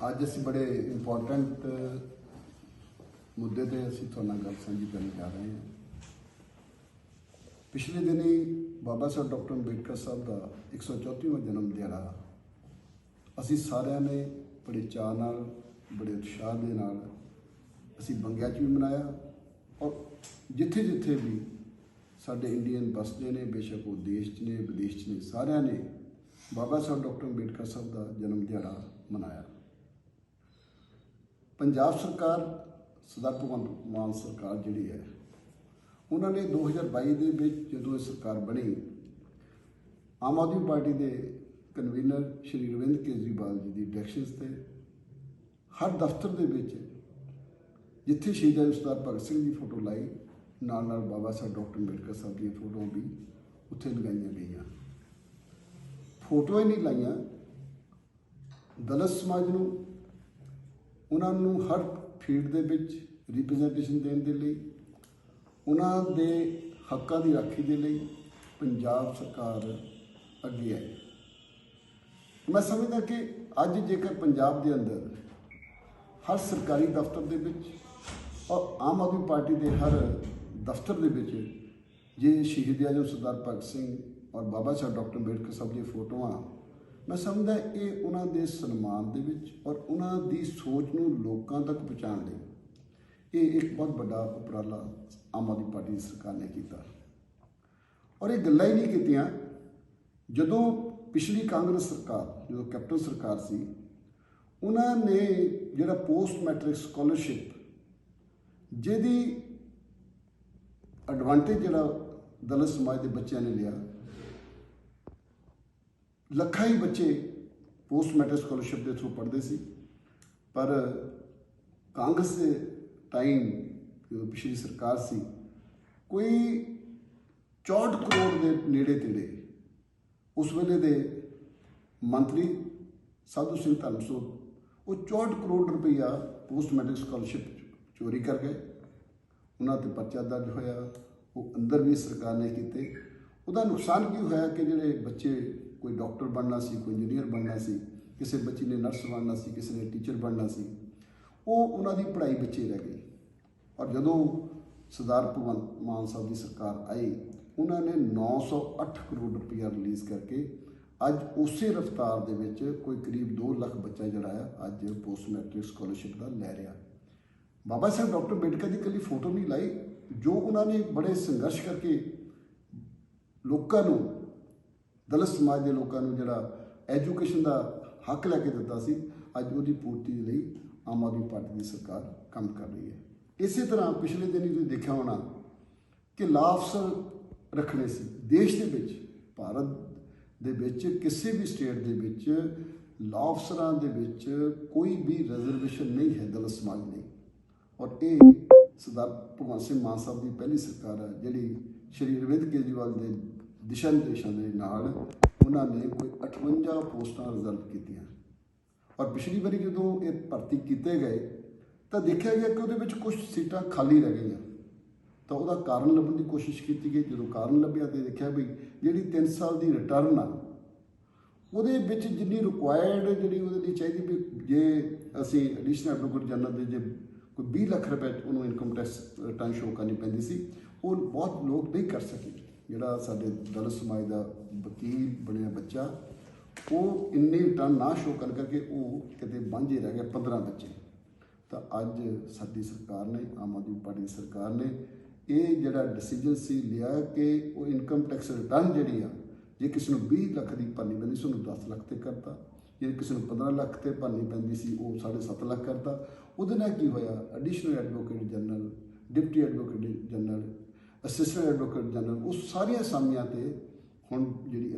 ਅੱਜ ਅਸੀਂ ਬੜੇ ਇੰਪੋਰਟੈਂਟ ਮੁੱਦੇ ਤੇ ਅਸੀਂ ਤੁਹਾਡੇ ਨਾਲ ਗੱਲ ਸਾਂਝੀ ਕਰਨ ਜਾ ਰਹੇ ਹਾਂ। ਪਿਛਲੇ ਦਿਨੀ ਬਾਬਾ ਸਾਹਿਬ ਡਾਕਟਰ ਅੰਬੇਡਕਰ ਸਾਹਿਬ ਦਾ 134ਵਾਂ ਜਨਮ ਦਿਹਾੜਾ, ਅਸੀਂ ਸਾਰਿਆਂ ਨੇ ਬੜੇ ਚਾਅ ਨਾਲ, ਬੜੇ ਉਤਸ਼ਾਹ ਦੇ ਨਾਲ ਅਸੀਂ ਬੰਗਿਆ 'ਚ ਵੀ ਮਨਾਇਆ ਔਰ ਜਿੱਥੇ ਜਿੱਥੇ ਵੀ ਸਾਡੇ ਇੰਡੀਅਨ ਬਸਦੇ ਨੇ, ਬੇਸ਼ੱਕ ਉਹ ਦੇਸ਼ 'ਚ ਨੇ, ਵਿਦੇਸ਼ 'ਚ ਨੇ, ਸਾਰਿਆਂ ਨੇ ਬਾਬਾ ਸਾਹਿਬ ਡਾਕਟਰ ਅੰਬੇਡਕਰ ਸਾਹਿਬ ਦਾ ਜਨਮ ਦਿਹਾੜਾ ਮਨਾਇਆ। ਪੰਜਾਬ ਸਰਕਾਰ, ਸਰਦਾਰ ਭਗਵੰਤ ਮਾਨ ਸਰਕਾਰ ਜਿਹੜੀ ਹੈ, ਉਹਨਾਂ ਨੇ 2022 ਦੇ ਵਿੱਚ ਜਦੋਂ ਇਹ ਸਰਕਾਰ ਬਣੀ, ਆਮ ਆਦਮੀ ਪਾਰਟੀ ਦੇ ਕਨਵੀਨਰ ਸ਼੍ਰੀ ਰਵਿੰਦਰ ਕੇਜਰੀਵਾਲ ਜੀ ਦੀ ਡਾਇਰੈਕਸ਼ਨਸ ਤੇ, ਹਰ ਦਫ਼ਤਰ ਦੇ ਵਿੱਚ ਜਿੱਥੇ ਸ਼ਹੀਦ ਆਜ਼ਮ ਸਰਦਾਰ ਭਗਤ ਸਿੰਘ ਦੀ ਫੋਟੋ ਲਾਈ ਨਾਲ ਨਾਲ ਬਾਬਾ ਸਾਹਿਬ ਡਾਕਟਰ ਅੰਬੇਡਕਰ ਸਾਹਿਬ ਦੀਆਂ ਫੋਟੋਆਂ ਵੀ ਉੱਥੇ ਲਗਾਈਆਂ ਗਈਆਂ। ਫੋਟੋਆਂ ਨਹੀਂ ਲਾਈਆਂ, ਦਲਤ ਸਮਾਜ ਨੂੰ ਉਹਨਾਂ ਨੂੰ ਹਰ ਫੀਲਡ ਦੇ ਵਿੱਚ ਰਿਪਰੈਜ਼ੈਂਟੇਸ਼ਨ ਦੇਣ ਦੇ ਲਈ, ਉਹਨਾਂ ਦੇ ਹੱਕਾਂ ਦੀ ਰਾਖੀ ਦੇ ਲਈ ਪੰਜਾਬ ਸਰਕਾਰ ਅੱਗੇ ਹੈ ਮੈਂ ਸਮਝਦਾ ਕਿ ਅੱਜ ਜੇਕਰ ਪੰਜਾਬ ਦੇ ਅੰਦਰ ਹਰ ਸਰਕਾਰੀ ਦਫ਼ਤਰ ਦੇ ਵਿੱਚ ਔਰ ਆਮ ਆਦਮੀ ਪਾਰਟੀ ਦੇ ਹਰ ਦਫ਼ਤਰ ਦੇ ਵਿੱਚ ਜੇ ਸ਼ਹੀਦ ਆਜ਼ਮ ਸਰਦਾਰ ਭਗਤ ਸਿੰਘ ਔਰ ਬਾਬਾ ਸਾਹਿਬ ਡਾਕਟਰ ਅੰਬੇਡਕਰ ਸਾਹਿਬ ਦੀਆਂ ਫੋਟੋਆਂ ਮੈਂ ਸਮਝਦਾ ਇਹ ਉਹਨਾਂ ਦੇ ਸਨਮਾਨ ਦੇ ਵਿੱਚ ਔਰ ਉਹਨਾਂ ਦੀ ਸੋਚ ਨੂੰ ਲੋਕਾਂ ਤੱਕ ਪਹੁੰਚਾਉਣ ਲਈ ਇਹ ਇੱਕ ਬਹੁਤ ਵੱਡਾ ਉਪਰਾਲਾ ਆਮ ਆਦਮੀ ਪਾਰਟੀ ਦੀ ਸਰਕਾਰ ਨੇ ਕੀਤਾ। ਔਰ ਇਹ ਗੱਲਾਂ ਹੀ ਨਹੀਂ ਕੀਤੀਆਂ। ਜਦੋਂ ਪਿਛਲੀ ਕਾਂਗਰਸ ਸਰਕਾਰ, ਜਦੋਂ ਕੈਪਟਨ ਸਰਕਾਰ ਸੀ, ਉਹਨਾਂ ਨੇ ਜਿਹੜਾ ਪੋਸਟ ਮੈਟ੍ਰਿਕ ਸਕਾਲਰਸ਼ਿਪ, ਜਿਹਦੀ ਐਡਵਾਂਟੇਜ ਜਿਹੜਾ ਦਲਿਤ ਸਮਾਜ ਦੇ ਬੱਚਿਆਂ ਨੇ ਲਿਆ ਲੱਖਾਂ ਹੀ ਬੱਚੇ ਪੋਸਟ ਮੈਟ੍ਰਿਕ ਸਕਾਲਰਸ਼ਿਪ ਦੇ ਥਰੂ ਪੜ੍ਹਦੇ ਸੀ। ਪਰ ਕਾਂਗਰਸ ਦੇ ਟਾਈਮ ਜਦੋਂ ਪਿਛਲੀ ਸਰਕਾਰ ਸੀ, ਕੋਈ 64 ਕਰੋੜ ਦੇ ਨੇੜੇ ਤੇੜੇ ਉਸ ਵੇਲੇ ਦੇ ਮੰਤਰੀ ਸਾਧੂ ਸਿੰਘ ਧਰਮਸੋਤ, ਉਹ 64 ਕਰੋੜ ਰੁਪਈਆ ਪੋਸਟ ਮੈਟ੍ਰਿਕ ਸਕਾਲਰਸ਼ਿਪ ਚੋਰੀ ਕਰ ਗਏ। ਉਹਨਾਂ ਤੇ ਪਰਚਾ ਦਰਜ ਹੋਇਆ, ਉਹ ਅੰਦਰ ਵੀ ਸਰਕਾਰ ਨੇ ਕੀਤੇ। ਉਹਦਾ ਨੁਕਸਾਨ ਕੀ ਹੋਇਆ ਕਿ ਜਿਹੜੇ ਬੱਚੇ ਕੋਈ ਡਾਕਟਰ ਬਣਨਾ ਸੀ, ਕੋਈ ਇੰਜੀਨੀਅਰ ਬਣਨਾ ਸੀ, ਕਿਸੇ ਬੱਚੀ ਨੇ ਨਰਸ ਬਣਨਾ ਸੀ, ਕਿਸੇ ਨੇ ਟੀਚਰ ਬਣਨਾ ਸੀ, ਉਹ ਉਹਨਾਂ ਦੀ ਪੜ੍ਹਾਈ ਵਿੱਚੇ ਰਹਿ ਗਈ ਔਰ ਜਦੋਂ ਸਰਦਾਰ ਭਗਵੰਤ ਮਾਨ ਸਾਹਿਬ ਦੀ ਸਰਕਾਰ ਆਈ, ਉਹਨਾਂ ਨੇ 908 ਕਰੋੜ ਰੁਪਇਆ ਰਿਲੀਜ਼ ਕਰਕੇ ਅੱਜ ਉਸੇ ਰਫਤਾਰ ਦੇ ਵਿੱਚ ਕੋਈ ਕਰੀਬ 2 ਲੱਖ ਬੱਚਾ ਜਿਹੜਾ ਆ, ਅੱਜ ਪੋਸਟ ਮੈਟ੍ਰਿਕ ਸਕਾਲਰਸ਼ਿਪ ਦਾ ਲੈ ਰਿਹਾ। ਬਾਬਾ ਸਾਹਿਬ, ਡਾਕਟਰ ਅੰਬੇਡਕਰ ਦੀ ਕੱਲੀ ਫੋਟੋ ਨਹੀਂ ਲਾਈ, ਜੋ ਉਹਨਾਂ ਨੇ ਬੜੇ ਸੰਘਰਸ਼ ਕਰਕੇ ਲੋਕਾਂ ਨੂੰ ਦਲਿਤ ਸਮਾਜ ਦੇ ਲੋਕਾਂ ਨੂੰ ਜਿਹੜਾ ਐਜੂਕੇਸ਼ਨ ਦਾ ਹੱਕ ਲੈ ਕੇ ਦਿੱਤਾ ਸੀ, ਅੱਜ ਉਹਦੀ ਪੂਰਤੀ ਲਈ ਆਮ ਆਦਮੀ ਪਾਰਟੀ ਦੀ ਸਰਕਾਰ ਕੰਮ ਕਰ ਰਹੀ ਹੈ। ਇਸੇ ਤਰ੍ਹਾਂ ਪਿਛਲੇ ਦਿਨੀ ਤੁਸੀਂ ਦੇਖਿਆ ਹੋਣਾ ਕਿ ਲਾ ਅਫਸਰ ਰੱਖਣੇ ਸੀ। ਦੇਸ਼ ਦੇ ਵਿੱਚ, ਭਾਰਤ ਦੇ ਵਿੱਚ, ਕਿਸੇ ਵੀ ਸਟੇਟ ਦੇ ਵਿੱਚ ਲਾ ਅਫਸਰਾਂ ਦੇ ਵਿੱਚ ਕੋਈ ਵੀ ਰਿਜ਼ਰਵੇਸ਼ਨ ਨਹੀਂ ਹੈ, ਦਲਿਤ ਸਮਾਜ ਲਈ। ਔਰ ਇਹ ਸਰਦਾਰ ਭਗਵੰਤ ਸਿੰਘ ਮਾਨ ਸਾਹਿਬ ਦੀ ਪਹਿਲੀ ਸਰਕਾਰ ਹੈ, ਜਿਹੜੀ ਸ਼੍ਰੀ ਅਰਵਿੰਦ ਕੇਜਰੀਵਾਲ ਦੇ ਦਿਸ਼ਾ ਨਿਰਦੇਸ਼ਾਂ ਦੇ ਨਾਲ ਉਹਨਾਂ ਨੇ ਕੋਈ 58 ਪੋਸਟਾਂ ਰਿਜ਼ਰਵ ਕੀਤੀਆਂ। ਔਰ ਪਿਛਲੀ ਵਾਰੀ ਜਦੋਂ ਇਹ ਭਰਤੀ ਕੀਤੇ ਗਏ, ਤਾਂ ਦੇਖਿਆ ਗਿਆ ਕਿ ਉਹਦੇ ਵਿੱਚ ਕੁਝ ਸੀਟਾਂ ਖਾਲੀ ਰਹਿ ਗਈਆਂ। ਤਾਂ ਉਹਦਾ ਕਾਰਨ ਲੱਭਣ ਦੀ ਕੋਸ਼ਿਸ਼ ਕੀਤੀ ਗਈ। ਜਦੋਂ ਕਾਰਨ ਲੱਭਿਆ ਤੇ ਦੇਖਿਆ ਵੀ ਜਿਹੜੀ 3 ਸਾਲ ਦੀ ਰਿਟਰਨ ਆ, ਉਹਦੇ ਵਿੱਚ ਜਿੰਨੀ ਰਿਕੁਆਇਰਡ ਜਿਹੜੀ ਉਹਦੇ ਲਈ ਚਾਹੀਦੀ ਵੀ ਜੇ ਅਸੀਂ ਐਡੀਸ਼ਨਲ ਐਡਵੋਕੇਟ ਜਨਰਲ ਦੇ ਜੇ ਕੋਈ 20 ਲੱਖ ਰੁਪਏ ਉਹਨੂੰ ਇਨਕਮ ਟੈਕਸ ਰਿਟਰਨ ਸ਼ੋ ਕਰਨੀ ਪੈਂਦੀ ਸੀ, ਉਹ ਬਹੁਤ ਲੋਕ ਨਹੀਂ ਕਰ ਸਕੇ। ਜਿਹੜਾ ਸਾਡੇ ਦਲ ਸਮਾਜ ਦਾ ਵਕੀਲ ਬਣਿਆ ਬੱਚਾ, ਉਹ ਇੰਨੀ ਰਿਟਰਨ ਨਾ ਸ਼ੋ ਕਰ ਕਰਕੇ ਉਹ ਕਿਤੇ ਵਾਂਝੇ ਰਹਿ ਗਏ 15 ਬੱਚੇ। ਤਾਂ ਅੱਜ ਸਾਡੀ ਸਰਕਾਰ ਨੇ, ਆਮ ਆਦਮੀ ਪਾਰਟੀ ਦੀ ਸਰਕਾਰ ਨੇ ਇਹ ਜਿਹੜਾ ਡਿਸੀਜਨ ਸੀ ਲਿਆ ਕਿ ਉਹ ਇਨਕਮ ਟੈਕਸ ਰਿਟਰਨ ਜਿਹੜੀ ਆ, ਜੇ ਕਿਸੇ ਨੂੰ 20 ਲੱਖ ਦੀ ਭਰਨੀ ਪੈਂਦੀ ਸੀ, ਉਹਨੂੰ 10 ਲੱਖ ਤੇ ਕਰਤਾ। ਜੇ ਕਿਸੇ ਨੂੰ 15 ਲੱਖ ਤੇ ਭਰਨੀ ਪੈਂਦੀ ਸੀ, ਉਹ 7.5 ਲੱਖ ਕਰਤਾ। ਉਹਦੇ ਨਾਲ ਕੀ ਹੋਇਆ? Additional advocate general deputy advocate general assistant advocate general ਉਹ ਸਾਰੀਆਂ ਅਸਾਮੀਆਂ ਤੇ ਹੁਣ ਜਿਹੜੀ